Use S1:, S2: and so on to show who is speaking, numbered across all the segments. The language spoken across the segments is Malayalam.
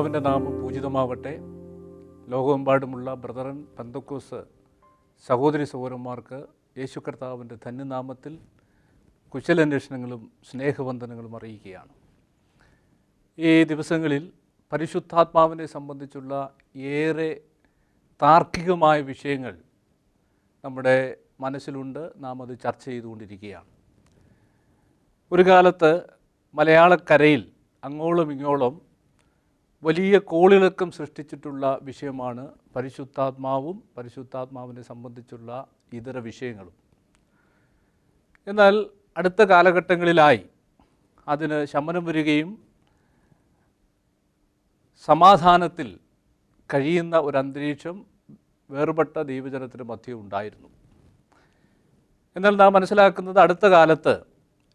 S1: കർത്താവിന്റെ നാമം പൂജിതമാവട്ടെ. ലോകമെമ്പാടുമുള്ള ബ്രദറൻ പന്തക്കോസ് സഹോദരി സഹോദരന്മാർക്ക് യേശു കർത്താവിന്റെ ധന്യനാമത്തിൽ കുശലന്വേഷണങ്ങളും സ്നേഹവന്ദനങ്ങളും അറിയിക്കുകയാണ്. ഈ ദിവസങ്ങളിൽ പരിശുദ്ധാത്മാവിനെ സംബന്ധിച്ചുള്ള ഏറെ താർക്കികമായ വിഷയങ്ങൾ നമ്മുടെ മനസ്സിലുണ്ട്. നാം അത് ചർച്ച ചെയ്തുകൊണ്ടിരിക്കുകയാണ്. ഒരു കാലത്ത് മലയാളക്കരയിൽ അങ്ങോളം ഇങ്ങോളം വലിയ കോളിളക്കം സൃഷ്ടിച്ചിട്ടുള്ള വിഷയമാണ് പരിശുദ്ധാത്മാവും പരിശുദ്ധാത്മാവിനെ സംബന്ധിച്ചുള്ള ഇതര വിഷയങ്ങളും. എന്നാൽ അടുത്ത കാലഘട്ടങ്ങളിലായി അതിന് ശമനം വരികയും സമാധാനത്തിൽ കഴിയുന്ന ഒരു അന്തരീക്ഷം വേർപെട്ട ദൈവജനത്തിന് മധ്യം ഉണ്ടായിരുന്നു. എന്നാൽ നാം മനസ്സിലാക്കുന്നത് അടുത്ത കാലത്ത്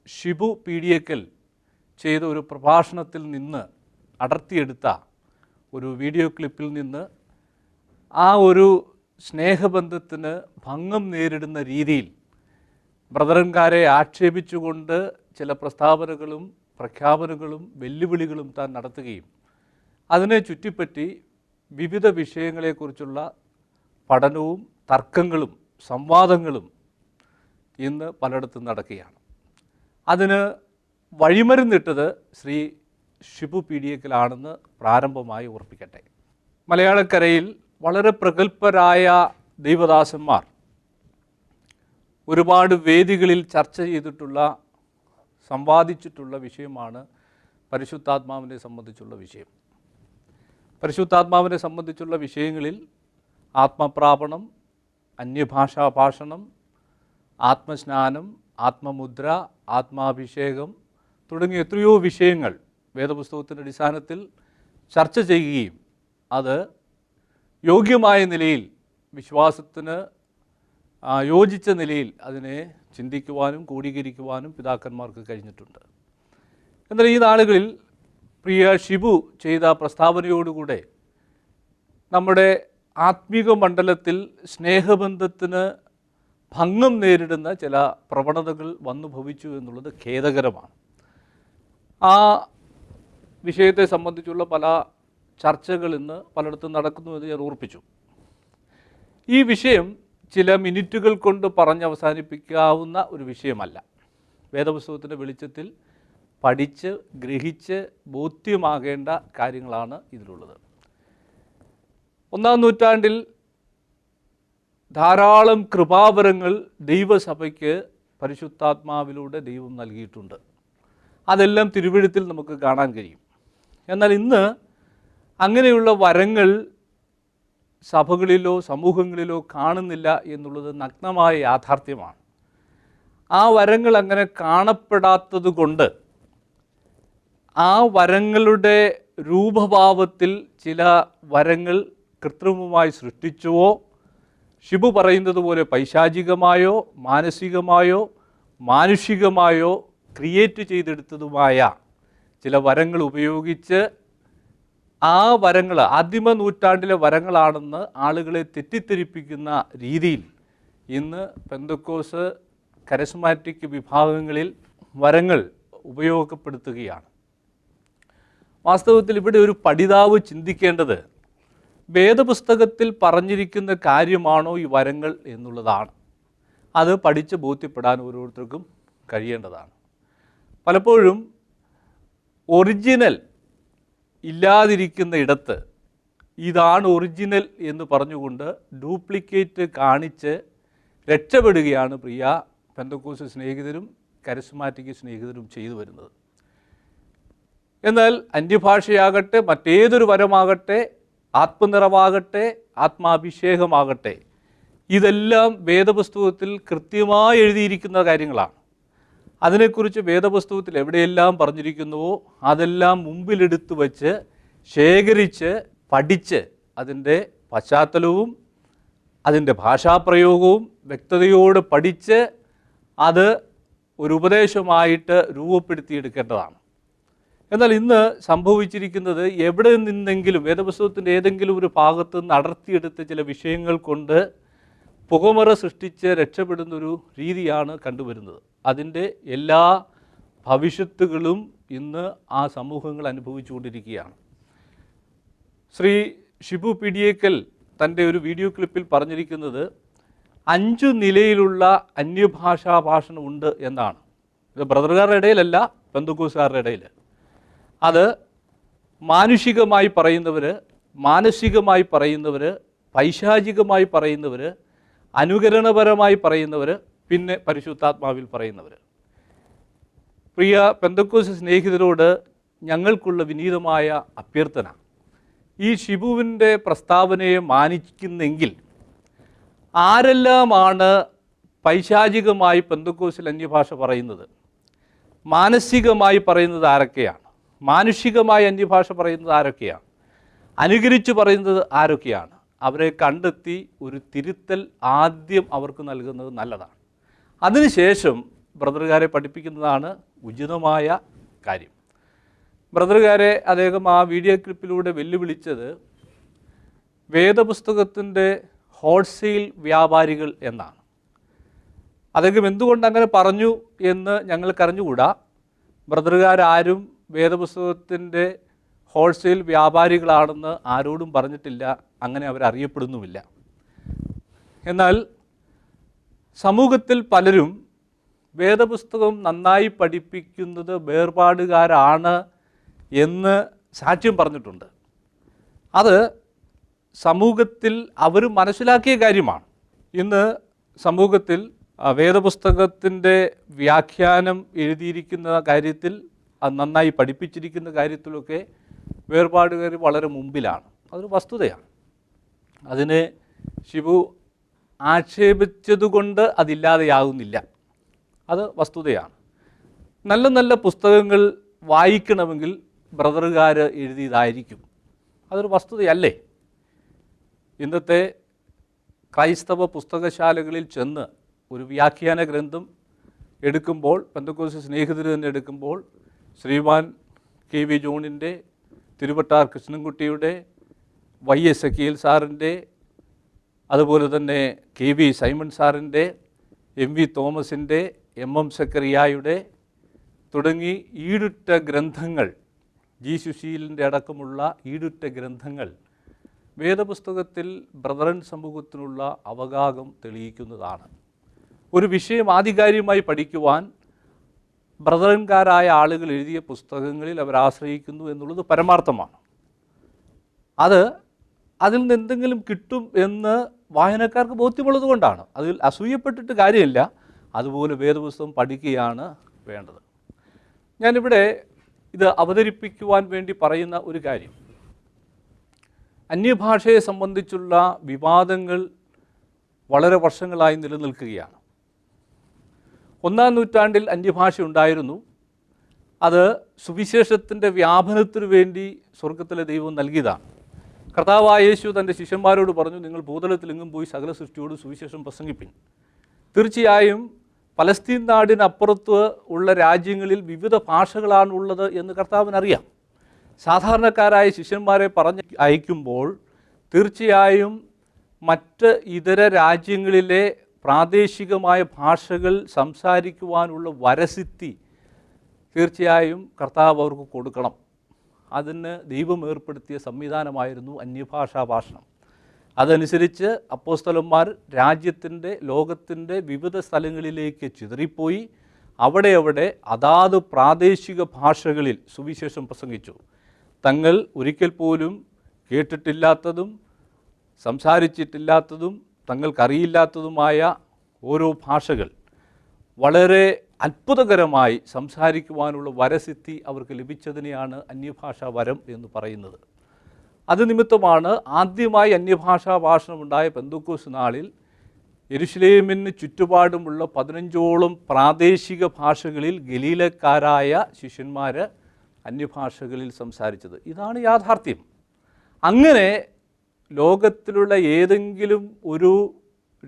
S1: ഷിബു പീഡിയക്കൽ ചെയ്ത ഒരു പ്രഭാഷണത്തിൽ നിന്ന് അടർത്തിയെടുത്ത ഒരു വീഡിയോ ക്ലിപ്പിൽ നിന്ന് ആ ഒരു സ്നേഹബന്ധത്തിന് ഭംഗം നേരിടുന്ന രീതിയിൽ ബ്രദറൻകാരെ ആക്ഷേപിച്ചുകൊണ്ട് ചില പ്രസ്താവനകളും പ്രഖ്യാപനങ്ങളും വെല്ലുവിളികളും താൻ നടത്തുകയും അതിനെ ചുറ്റിപ്പറ്റി വിവിധ വിഷയങ്ങളെക്കുറിച്ചുള്ള പഠനവും തർക്കങ്ങളും സംവാദങ്ങളും ഇന്ന് പലയിടത്തും നടക്കുകയാണ്. അതിന് വഴിമരുന്നിട്ടത് ശ്രീ ഷിബു പീഡിയക്കലാണെന്ന് പ്രാരംഭമായി ഉറപ്പിക്കട്ടെ. മലയാളക്കരയിൽ വളരെ പ്രഗത്ഭരായ ദൈവദാസന്മാർ ഒരുപാട് വേദികളിൽ ചർച്ച ചെയ്തിട്ടുള്ള സംവാദിച്ചിട്ടുള്ള വിഷയമാണ് പരിശുദ്ധാത്മാവിനെ സംബന്ധിച്ചുള്ള വിഷയം. പരിശുദ്ധാത്മാവിനെ സംബന്ധിച്ചുള്ള വിഷയങ്ങളിൽ ആത്മപ്രാപണം അന്യഭാഷാ ഭാഷണം ആത്മസ്നാനം ആത്മമുദ്ര ആത്മാഭിഷേകം തുടങ്ങിയ എത്രയോ വിഷയങ്ങൾ വേദപുസ്തകത്തിന്റെ അടിസ്ഥാനത്തിൽ ചർച്ച ചെയ്യുകയും അത് യോഗ്യമായ നിലയിൽ വിശ്വാസത്തിന് യോജിച്ച നിലയിൽ അതിനെ ചിന്തിക്കുവാനും ക്രോഡീകരിക്കുവാനും പിതാക്കന്മാർക്ക് കഴിഞ്ഞിട്ടുണ്ട്. എന്നാൽ ഈ നാളുകളിൽ പ്രിയ ഷിബു ചെയ്ത പ്രസ്താവനയോടുകൂടെ നമ്മുടെ ആത്മീക മണ്ഡലത്തിൽ സ്നേഹബന്ധത്തിന് ഭംഗം നേരിടുന്ന ചില പ്രവണതകൾ വന്നു ഭവിച്ചു എന്നുള്ളത് ഖേദകരമാണ്. ആ വിഷയത്തെ സംബന്ധിച്ചുള്ള പല ചർച്ചകൾ ഇന്ന് പലയിടത്തും നടക്കുന്നു എന്ന് ഞാൻ ഓർപ്പിച്ചു ഈ വിഷയം ചില മിനിറ്റുകൾ കൊണ്ട് പറഞ്ഞ് അവസാനിപ്പിക്കാവുന്ന ഒരു വിഷയമല്ല. വേദപുസ്തകത്തിന്റെ വെളിച്ചത്തിൽ പഠിച്ച് ഗ്രഹിച്ച് ബോധ്യമാകേണ്ട കാര്യങ്ങളാണ് ഇതിലുള്ളത്. ഒന്നാം നൂറ്റാണ്ടിൽ ധാരാളം കൃപാവരങ്ങൾ ദൈവസഭയ്ക്ക് പരിശുദ്ധാത്മാവിലൂടെ ദൈവം നൽകിയിട്ടുണ്ട്. അതെല്ലാം തിരുവഴുത്തിൽ നമുക്ക് കാണാൻ കഴിയും. എന്നാൽ ഇന്ന് അങ്ങനെയുള്ള വരങ്ങൾ സഭകളിലോ സമൂഹങ്ങളിലോ കാണുന്നില്ല എന്നുള്ളത് നഗ്നമായ യാഥാർത്ഥ്യമാണ്. ആ വരങ്ങൾ അങ്ങനെ കാണപ്പെടാത്തത് കൊണ്ട് ആ വരങ്ങളുടെ രൂപഭാവത്തിൽ ചില വരങ്ങൾ കൃത്രിമമായി സൃഷ്ടിച്ചുവോ ഷിബു പറയുന്നത് പോലെ പൈശാചികമായോ മാനസികമായോ മാനുഷികമായോ ക്രിയേറ്റ് ചെയ്തെടുത്തതുമായ ചില വരങ്ങൾ ഉപയോഗിച്ച് ആ വരങ്ങൾ ആദിമ നൂറ്റാണ്ടിലെ വരങ്ങളാണെന്ന് ആളുകളെ തെറ്റിദ്ധരിപ്പിക്കുന്ന രീതിയിൽ ഇന്ന് പെന്തക്കോസ് കരസ്മാറ്റിക് വിഭാഗങ്ങളിൽ വരങ്ങൾ ഉപയോഗപ്പെടുത്തുകയാണ്. വാസ്തവത്തിൽ ഇവിടെ ഒരു പഠിതാവ് ചിന്തിക്കേണ്ടത് വേദപുസ്തകത്തിൽ പറഞ്ഞിരിക്കുന്ന കാര്യമാണോ ഈ വരങ്ങൾ എന്നുള്ളതാണ്. അത് പഠിച്ച് ബോധ്യപ്പെടാൻ ഓരോരുത്തർക്കും കഴിയേണ്ടതാണ്. പലപ്പോഴും ഒറിജിനൽ ഇല്ലാതിരിക്കുന്ന ഇടത്ത് ഇതാണ് ഒറിജിനൽ എന്ന് പറഞ്ഞുകൊണ്ട് ഡ്യൂപ്ലിക്കേറ്റ് കാണിച്ച് രക്ഷപ്പെടുകയാണ് പ്രിയ പെന്തക്കോസ് സ്നേഹിതരും കരിസ്മാറ്റിക് സ്നേഹിതരും ചെയ്തു വരുന്നത്. എന്നാൽ അന്യഭാഷയാകട്ടെ മറ്റേതൊരു വരമാകട്ടെ ആത്മനിറവാകട്ടെ ആത്മാഭിഷേകമാകട്ടെ ഇതെല്ലാം വേദപുസ്തകത്തിൽ കൃത്യമായി എഴുതിയിരിക്കുന്ന കാര്യങ്ങളാണ്. അതിനെക്കുറിച്ച് വേദപുസ്തകത്തിൽ എവിടെയെല്ലാം പറഞ്ഞിരിക്കുന്നുവോ അതെല്ലാം മുമ്പിലെടുത്ത് വച്ച് ശേഖരിച്ച് പഠിച്ച് അതിന്റെ പശ്ചാത്തലവും അതിന്റെ ഭാഷാപ്രയോഗവും വ്യക്തതയോട് പഠിച്ച് അത് ഒരു ഉപദേശമായിട്ട് രൂപപ്പെടുത്തിയെടുക്കേണ്ടതാണ്. എന്നാൽ ഇന്ന് സംഭവിച്ചിരിക്കുന്നത് എവിടെ നിന്നെങ്കിലും വേദപുസ്തകത്തിന്റെ ഏതെങ്കിലും ഒരു ഭാഗത്ത് നിന്ന് അടർത്തിയെടുത്ത ചില വിഷയങ്ങൾ കൊണ്ട് പുകമറ സൃഷ്ടിച്ച് രക്ഷപ്പെടുന്നൊരു രീതിയാണ് കണ്ടുവരുന്നത്. അതിന്റെ എല്ലാ ഭവിഷ്യത്തുകളും ഇന്ന് ആ സമൂഹങ്ങൾ അനുഭവിച്ചുകൊണ്ടിരിക്കുകയാണ്. ശ്രീ ഷിബു പിടിയേക്കൽ തന്റെ ഒരു വീഡിയോ ക്ലിപ്പിൽ പറഞ്ഞിരിക്കുന്നത് അഞ്ചു നിലയിലുള്ള അന്യഭാഷാ ഭാഷണം ഉണ്ട് എന്നാണ്. ഇത് ബ്രദറുകാരുടെ ഇടയിലല്ല ബന്ധുക്കൂസുകാരുടെ ഇടയിൽ അത് മാനുഷികമായി പറയുന്നവർ മാനസികമായി പറയുന്നവർ പൈശാചികമായി പറയുന്നവർ അനുകരണപരമായി പറയുന്നവർ പിന്നെ പരിശുദ്ധാത്മാവിൽ പറയുന്നവർ പ്രിയ പെന്തക്കോസ് സ്നേഹിതരോട് ഞങ്ങൾക്കുള്ള വിനീതമായ അഭ്യർത്ഥന. ഈ ഷിബുവിന്റെ പ്രസ്താവനയെ മാനിക്കുന്നെങ്കിൽ ആരെല്ലാമാണ് പൈശാചികമായി പെന്തക്കോസിൽ അന്യഭാഷ പറയുന്നത്? മാനസികമായി പറയുന്നത് ആരൊക്കെയാണ്? മാനുഷികമായി അന്യഭാഷ പറയുന്നത് ആരൊക്കെയാണ്? അനുകരിച്ച് പറയുന്നത് ആരൊക്കെയാണ്? അവരെ കണ്ടെത്തി ഒരു തിരുത്തൽ ആദ്യം അവർക്ക് നൽകുന്നത് നല്ലതാണ്. അതിനുശേഷം ബ്രദറുകാരെ പഠിപ്പിക്കുന്നതാണ് ഉചിതമായ കാര്യം. ബ്രദറുകാരെ അദ്ദേഹം ആ വീഡിയോ ക്ലിപ്പിലൂടെ വെല്ലുവിളിച്ചത് വേദപുസ്തകത്തിന്റെ ഹോൾസെയിൽ വ്യാപാരികൾ എന്നാണ്. അദ്ദേഹം എന്തുകൊണ്ട് അങ്ങനെ പറഞ്ഞു എന്ന് ഞങ്ങൾക്കറിഞ്ഞുകൂടാ. ബ്രദറുകാരും വേദപുസ്തകത്തിന്റെ ഹോൾസെയിൽ വ്യാപാരികളാണെന്ന് ആരോടും പറഞ്ഞിട്ടില്ല അങ്ങനെ അവരറിയപ്പെടുന്നുമില്ല. എന്നാൽ സമൂഹത്തിൽ പലരും വേദപുസ്തകം നന്നായി പഠിപ്പിക്കുന്നത് വേർപാടുകാരാണ് എന്ന് സാക്ഷ്യം പറഞ്ഞിട്ടുണ്ട്. അത് സമൂഹത്തിൽ അവർ മനസ്സിലാക്കിയ കാര്യമാണ്. ഇന്ന് സമൂഹത്തിൽ വേദപുസ്തകത്തിന്റെ വ്യാഖ്യാനം എഴുതിയിരിക്കുന്ന കാര്യത്തിൽ അത് നന്നായി പഠിപ്പിച്ചിരിക്കുന്ന കാര്യത്തിലൊക്കെ വേർപാടുകാർ വളരെ മുമ്പിലാണ്. അതൊരു വസ്തുതയാണ്. അതിനെ ശിവു ആക്ഷേപിച്ചതുകൊണ്ട് അതില്ലാതെയാകുന്നില്ല അത് വസ്തുതയാണ്. നല്ല നല്ല പുസ്തകങ്ങൾ വായിക്കണമെങ്കിൽ ബ്രദറുകാർ എഴുതിയതായിരിക്കും. അതൊരു വസ്തുതയല്ലേ? ഇന്നത്തെ ക്രൈസ്തവ പുസ്തകശാലകളിൽ ചെന്ന് ഒരു വ്യാഖ്യാന ഗ്രന്ഥം എടുക്കുമ്പോൾ പെന്തക്കോസ് സ്നേഹിതർ തന്നെ എടുക്കുമ്പോൾ ശ്രീമാൻ കെ വി ജോണിന്റെ തിരുവട്ടാർ കൃഷ്ണൻകുട്ടിയുടെ വൈ എസ് അക്കീൽ സാറിന്റെ അതുപോലെ തന്നെ കെ വി സൈമൺ സാറിന്റെ എം വി തോമസിന്റെ എം എം സക്കറിയായുടെ തുടങ്ങി ഈടുറ്റ ഗ്രന്ഥങ്ങൾ ജി സുശീലിന്റെ അടക്കമുള്ള ഈടുറ്റ ഗ്രന്ഥങ്ങൾ വേദപുസ്തകത്തിൽ ബ്രദറൻ സമൂഹത്തിനുള്ള അവഗാഹം തെളിയിക്കുന്നതാണ്. ഒരു വിഷയം ആധികാരികമായി പഠിക്കുവാൻ ബ്രദറൻകാരായ ആളുകൾ എഴുതിയ പുസ്തകങ്ങളിൽ അവർ ആശ്രയിക്കുന്നു എന്നുള്ളത് പരമാർത്ഥമാണ്. അത് അതിൽ നിന്ന് എന്തെങ്കിലും കിട്ടും എന്ന് വായനക്കാർക്ക് ബോധ്യമുള്ളത് കൊണ്ടാണ്. അതിൽ അസൂയപ്പെട്ടിട്ട് കാര്യമില്ല. അതുപോലെ വേദപുസ്തകം പഠിക്കുകയാണ് വേണ്ടത്. ഞാനിവിടെ ഇത് അവതരിപ്പിക്കുവാൻ വേണ്ടി പറയുന്ന ഒരു കാര്യം. അന്യഭാഷയെ സംബന്ധിച്ചുള്ള വിവാദങ്ങൾ വളരെ വർഷങ്ങളായി നിലനിൽക്കുകയാണ്. ഒന്നാം നൂറ്റാണ്ടിൽ അന്യഭാഷ ഉണ്ടായിരുന്നു. അത് സുവിശേഷത്തിന്റെ വ്യാപനത്തിനു വേണ്ടി സ്വർഗത്തിലെ ദൈവം നൽകിയതാണ്. കർത്താവായ യേശു തന്റെ ശിഷ്യന്മാരോട് പറഞ്ഞു നിങ്ങൾ ഭൂതലത്തിലെങ്ങും പോയി സകല സൃഷ്ടിയോട് സുവിശേഷം പ്രസംഗിപ്പിൻ. തീർച്ചയായും പലസ്തീൻ നാടിനപ്പുറത്ത് ഉള്ള രാജ്യങ്ങളിൽ വിവിധ ഭാഷകളാണ് ഉള്ളത് എന്ന് കർത്താവിനറിയാം. സാധാരണക്കാരായ ശിഷ്യന്മാരെ പറഞ്ഞ് അയക്കുമ്പോൾ തീർച്ചയായും മറ്റ് ഇതര രാജ്യങ്ങളിലെ പ്രാദേശികമായ ഭാഷകൾ സംസാരിക്കുവാനുള്ള വരസിത്തി തീർച്ചയായും കർത്താവ് അവർക്ക് കൊടുക്കണം. അതിന് ദൈവം ഏർപ്പെടുത്തിയ സംവിധാനമായിരുന്നു അന്യഭാഷാ ഭാഷണം. അതനുസരിച്ച് അപ്പോസ്തലന്മാർ രാജ്യത്തിന്റെ ലോകത്തിന്റെ വിവിധ സ്ഥലങ്ങളിലേക്ക് ചിതറിപ്പോയി അവിടെ അവിടെ അതാത് പ്രാദേശിക ഭാഷകളിൽ സുവിശേഷം പ്രസംഗിച്ചു. തങ്ങൾ ഒരിക്കൽ പോലും കേട്ടിട്ടില്ലാത്തതും സംസാരിച്ചിട്ടില്ലാത്തതും തങ്ങൾക്കറിയില്ലാത്തതുമായ ഓരോ ഭാഷകൾ. വളരെ അത്ഭുതകരമായി സംസാരിക്കുവാനുള്ള വരസിദ്ധി അവർക്ക് ലഭിച്ചതിനെയാണ് അന്യഭാഷാ വരം എന്ന് പറയുന്നത്. അത് നിമിത്തമാണ് ആദ്യമായി അന്യഭാഷാ ഭാഷണമുണ്ടായ പെന്തുക്കോസ് നാളിൽ യെരുഷലേമിന് ചുറ്റുപാടുമുള്ള പതിനഞ്ചോളം പ്രാദേശിക ഭാഷകളിൽ ഗലീലക്കാരായ ശിഷ്യന്മാർ അന്യഭാഷകളിൽ സംസാരിച്ചത്. ഇതാണ് യാഥാർത്ഥ്യം. അങ്ങനെ ലോകത്തിലുള്ള ഏതെങ്കിലും ഒരു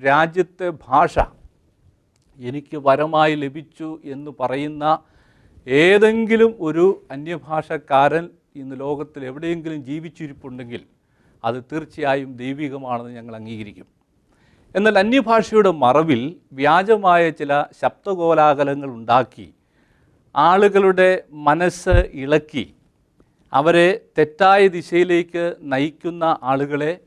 S1: രാജ്യത്തെ ഭാഷ എനിക്ക് വരമായി ലഭിച്ചു എന്ന് പറയുന്ന ഏതെങ്കിലും ഒരു അന്യഭാഷക്കാരൻ ഇന്ന് ലോകത്തിൽ എവിടെയെങ്കിലും ജീവിച്ചിരിപ്പുണ്ടെങ്കിൽ അത് തീർച്ചയായും ദൈവികമാണെന്ന് ഞങ്ങൾ അംഗീകരിക്കും. എന്നാൽ അന്യഭാഷയുടെ മറവിൽ വ്യാജമായ ചില ശബ്ദകോലാഹലങ്ങൾ ഉണ്ടാക്കി ആളുകളുടെ മനസ്സ് ഇളക്കി അവരെ തെറ്റായ ദിശയിലേക്ക് നയിക്കുന്ന ആളുകളെ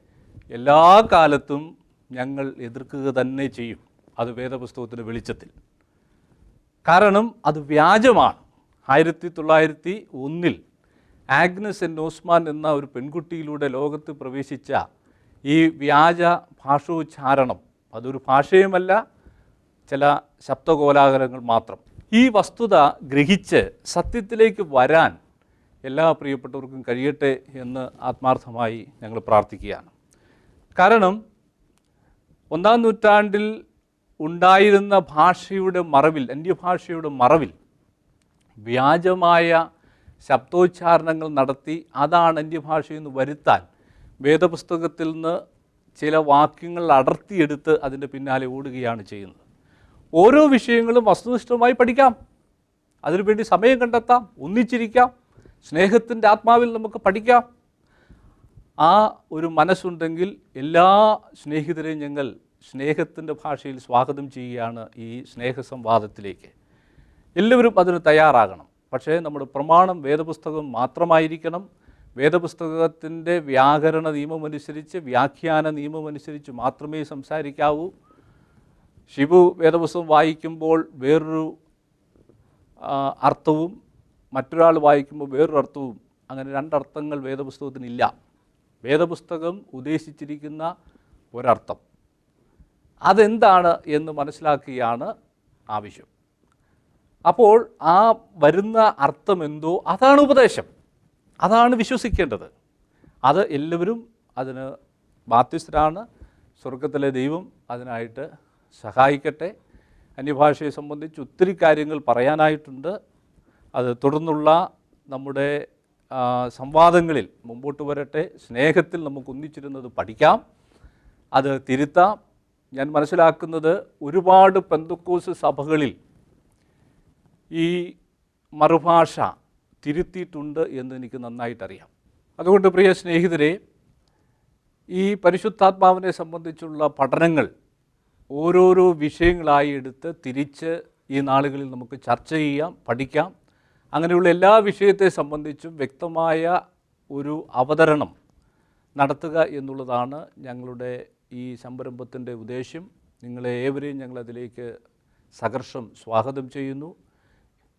S1: എല്ലാ കാലത്തും ഞങ്ങൾ എതിർക്കുക തന്നെ ചെയ്യും. അത് വേദപുസ്തകത്തിന്റെ വെളിച്ചത്തിൽ. കാരണം അത് വ്യാജമാണ്. ആയിരത്തി തൊള്ളായിരത്തി ഒന്നിൽ ആഗ്നസ് എൻ ഓസ്മാൻ എന്ന ഒരു പെൺകുട്ടിയിലൂടെ ലോകത്ത് പ്രവേശിച്ച ഈ വ്യാജ ഭാഷോച്ചാരണം അതൊരു ഭാഷയുമല്ല ചില ശബ്ദകോലാഹലങ്ങൾ മാത്രം. ഈ വസ്തുത ഗ്രഹിച്ച് സത്യത്തിലേക്ക് വരാൻ എല്ലാ പ്രിയപ്പെട്ടവർക്കും കഴിയട്ടെ എന്ന് ആത്മാർത്ഥമായി ഞങ്ങൾ പ്രാർത്ഥിക്കുകയാണ്. കാരണം ഒന്നാം നൂറ്റാണ്ടിൽ ഉണ്ടായിരുന്ന ഭാഷയുടെ മറവിൽ അന്യഭാഷയുടെ മറവിൽ വ്യാജമായ ശബ്ദോച്ചാരണങ്ങൾ നടത്തി അതാണ് അന്യഭാഷയെന്ന് വരുത്താൻ വേദപുസ്തകത്തിൽ നിന്ന് ചില വാക്യങ്ങൾ അടർത്തിയെടുത്ത് അതിന്റെ പിന്നാലെ ഓടുകയാണ് ചെയ്യുന്നത്. ഓരോ വിഷയങ്ങളും വസ്തുനിഷ്ഠമായി പഠിക്കാം. അതിനുവേണ്ടി സമയം കണ്ടെത്താം ഒന്നിച്ചിരിക്കാം സ്നേഹത്തിന്റെ ആത്മാവിൽ നമുക്ക് പഠിക്കാം. ആ ഒരു മനസ്സുണ്ടെങ്കിൽ എല്ലാ സ്നേഹിതരെയും ഞങ്ങൾ സ്നേഹത്തിന്റെ ഭാഷയിൽ സ്വാഗതം ചെയ്യുകയാണ് ഈ സ്നേഹസംവാദത്തിലേക്ക്. എല്ലാവരും അതിന് തയ്യാറാകണം. പക്ഷേ നമ്മുടെ പ്രമാണം വേദപുസ്തകം മാത്രമായിരിക്കണം. വേദപുസ്തകത്തിന്റെ വ്യാകരണ നിയമമനുസരിച്ച് വ്യാഖ്യാന നിയമമനുസരിച്ച് മാത്രമേ സംസാരിക്കാവൂ. ശിവു വേദപുസ്തകം വായിക്കുമ്പോൾ വേറൊരു അർത്ഥവും മറ്റൊരാൾ വായിക്കുമ്പോൾ വേറൊരു അർത്ഥവും അങ്ങനെ രണ്ടർത്ഥങ്ങൾ വേദപുസ്തകത്തിനില്ല. വേദപുസ്തകം ഉദ്ദേശിച്ചിരിക്കുന്ന ഒരർത്ഥം. അതെന്താണ് എന്ന് മനസ്സിലാക്കുകയാണ് ആവശ്യം അപ്പോൾ ആ വരുന്ന അർത്ഥം എന്തോ അതാണ് ഉപദേശം. അതാണ് വിശ്വസിക്കേണ്ടത്. അത് എല്ലാവരും അതിന് ബാധ്യസ്ഥരാണ് സ്വർഗത്തിലെ ദൈവം അതിനായിട്ട് സഹായിക്കട്ടെ. അന്യഭാഷയെ സംബന്ധിച്ച് ഒത്തിരി കാര്യങ്ങൾ പറയാനായിട്ടുണ്ട്. അത് തുടർന്നുള്ള നമ്മുടെ സംവാദങ്ങളിൽ മുമ്പോട്ട് വരട്ടെ. സ്നേഹത്തിൽ നമുക്ക് ഒന്നിച്ചിരുന്നത് പഠിക്കാം. അത് തിരുത്താം. ഞാൻ മനസ്സിലാക്കുന്നത് ഒരുപാട് പെന്തക്കോസ് സഭകളിൽ ഈ മറുഭാഷ തിരുത്തിയിട്ടുണ്ട് എന്ന് എനിക്ക് നന്നായിട്ടറിയാം. അതുകൊണ്ട് പ്രിയ സ്നേഹിതരെ ഈ പരിശുദ്ധാത്മാവിനെ സംബന്ധിച്ചുള്ള പഠനങ്ങൾ ഓരോരോ വിഷയങ്ങളായി എടുത്ത് തിരിച്ച് ഈ നാളുകളിൽ നമുക്ക് ചർച്ച ചെയ്യാം പഠിക്കാം. അങ്ങനെയുള്ള എല്ലാ വിഷയത്തെ സംബന്ധിച്ചും വ്യക്തമായ ഒരു അവതരണം നടത്തുക എന്നുള്ളതാണ് ഞങ്ങളുടെ ഈ സംരംഭത്തിന്റെ ഉദ്ദേശ്യം നിങ്ങളെ ഏവരെയും ഞങ്ങൾ അതിലേക്ക് സഹർഷം സ്വാഗതം ചെയ്യുന്നു.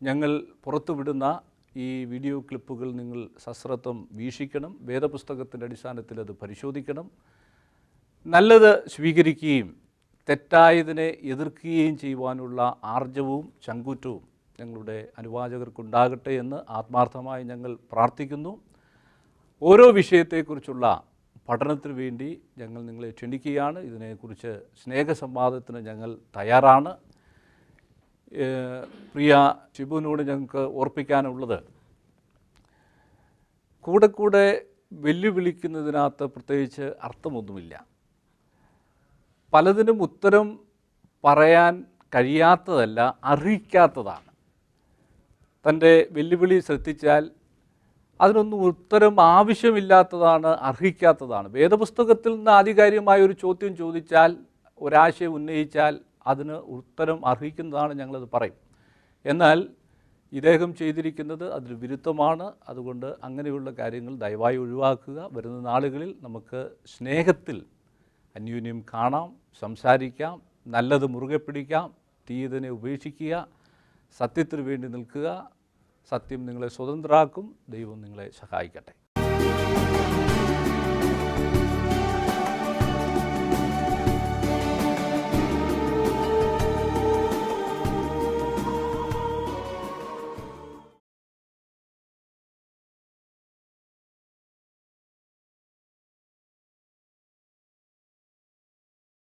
S1: ഞങ്ങൾ പുറത്തുവിടുന്ന ഈ വീഡിയോ ക്ലിപ്പുകൾ നിങ്ങൾ സശ്രദ്ധം വീക്ഷിക്കണം. വേദപുസ്തകത്തിന്റെ അടിസ്ഥാനത്തിൽ അത് പരിശോധിക്കണം. നല്ലത് സ്വീകരിക്കുകയും തെറ്റായതിനെ എതിർക്കുകയും ചെയ്യുവാനുള്ള ആർജവും ചങ്കൂറ്റവും ഞങ്ങളുടെ അനുവാചകർക്കുണ്ടാകട്ടെ എന്ന് ആത്മാർത്ഥമായി ഞങ്ങൾ പ്രാർത്ഥിക്കുന്നു. ഓരോ വിഷയത്തെക്കുറിച്ചുള്ള പഠനത്തിന് വേണ്ടി ഞങ്ങൾ നിങ്ങളെ ക്ഷണിക്കുകയാണ്. ഇതിനെക്കുറിച്ച് സ്നേഹസംവാദത്തിന് ഞങ്ങൾ തയ്യാറാണ്. പ്രിയ ശിബുവിനോട് ഞങ്ങൾക്ക് ഓർപ്പിക്കാനുള്ളത് കൂടെ കൂടെ വെല്ലുവിളിക്കുന്നതിനകത്ത് പ്രത്യേകിച്ച് അർത്ഥമൊന്നുമില്ല. പലതിനും ഉത്തരം പറയാൻ കഴിയാത്തതല്ല അറിയിക്കാത്തതാണ്. തന്റെ വെല്ലുവിളി ശ്രദ്ധിച്ചാൽ അതിനൊന്നും ഉത്തരം ആവശ്യമില്ലാത്തതാണ് അർഹിക്കാത്തതാണ്. വേദപുസ്തകത്തിൽ നിന്ന് ആധികാരികമായ ഒരു ചോദ്യം ചോദിച്ചാൽ ഒരാശയം ഉന്നയിച്ചാൽ അതിന് ഉത്തരം അർഹിക്കുന്നതാണ് ഞങ്ങളത് പറയും. എന്നാൽ ഇദ്ദേഹം ചെയ്തിരിക്കുന്നത് അതിന് വിരുദ്ധമാണ്. അതുകൊണ്ട് അങ്ങനെയുള്ള കാര്യങ്ങൾ ദയവായി ഒഴിവാക്കുക. വരുന്ന നാളുകളിൽ നമുക്ക് സ്നേഹത്തിൽ അന്യോന്യം കാണാം സംസാരിക്കാം നല്ലത് മുറുകെ പിടിക്കാം തീയതിനെ ഉപേക്ഷിക്കുക സത്യത്തിന് വേണ്ടി നിൽക്കുക. സത്യം നിങ്ങളെ സ്വതന്ത്രരാക്കും ദൈവം നിങ്ങളെ സഹായിക്കട്ടെ.